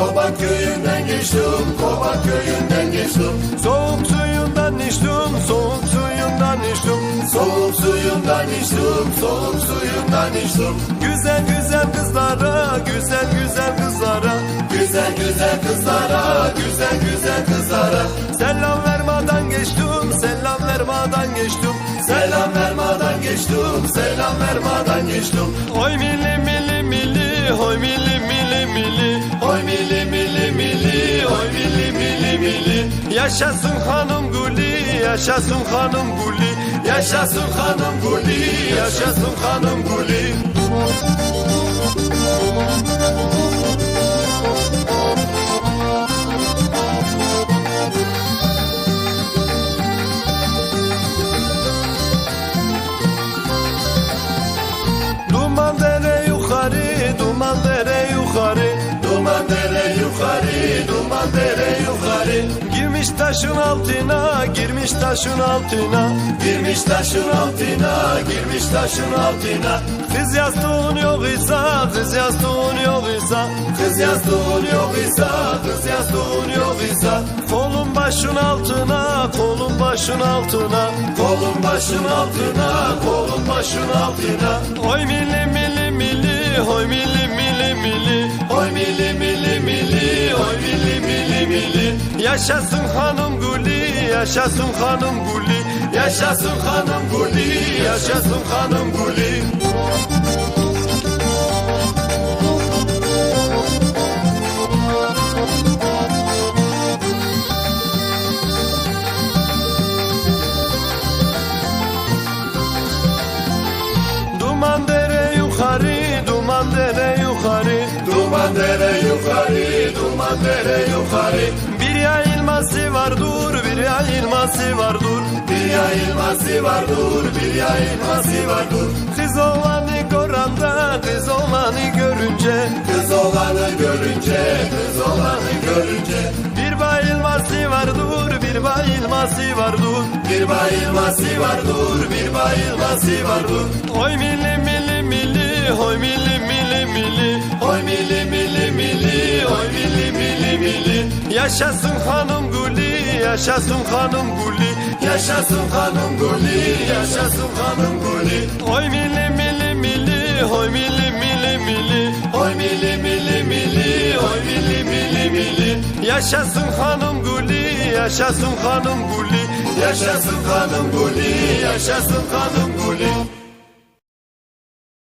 Kova köyünden geçtim, Kova köyünden geçtim. Soğuk suyundan içtim, soğuk suyundan içtim. Soğuk suyundan içtim, soğuk suyundan içtim. Güzel güzel kızlara, güzel güzel kızlara. Güzel güzel kızlara, güzel güzel kızlara. Selam vermadan geçtim, selam vermadan geçtim. Selam vermadan geçtim, selam vermadan geçtim. Oy milli milli milli, hoy milli milli milli. Oy milli milli milli, oy milli milli milli. Yaşasın hanım Guli, yaşasın hanım Guli. Yaşasın hanım Guli, yaşasın hanım Guli. Dere yukarı. Girmiş taşın altına, girmiş taşın altına. Girmiş taşın altına, girmiş taşın altına. Kız yastığın yok ise, kız yastığın yok ise. Kız yastığın yok ise, kız yastığın yok ise. Kolun başın altına, kolun başın altına. Kolun başın altına, kolun başın altına. Oy milli Yaşasın hanım Guli, yaşasın hanım Guli. Yaşasın hanım Guli, yaşasın hanım Guli. Duman dere yukarı, duman dere yukarı. Duman dere yukarı, duman dere yukarı. Yayılması var dur, bir yayılması var dur. Bir yayılması var dur, bir yayılması var dur. Kız olanı göranda, kız olanı görünce. Kız olanı görünce, kız olanı görünce. Bir bayılması var dur, bir bayılması var dur. Bir bayılması var dur, bir bayılması var dur. Oy milli milli, Yaşasın hanım Guli, yaşasın hanım Guli. Yaşasın hanım Guli, yaşasın hanım Guli. Oy milli milli milli, hoy milli milli milli. Oy milli milli milli, oy milli milli milli. Yaşasın hanım Guli, yaşasın hanım Guli. Yaşasın hanım Guli, yaşasın hanım Guli.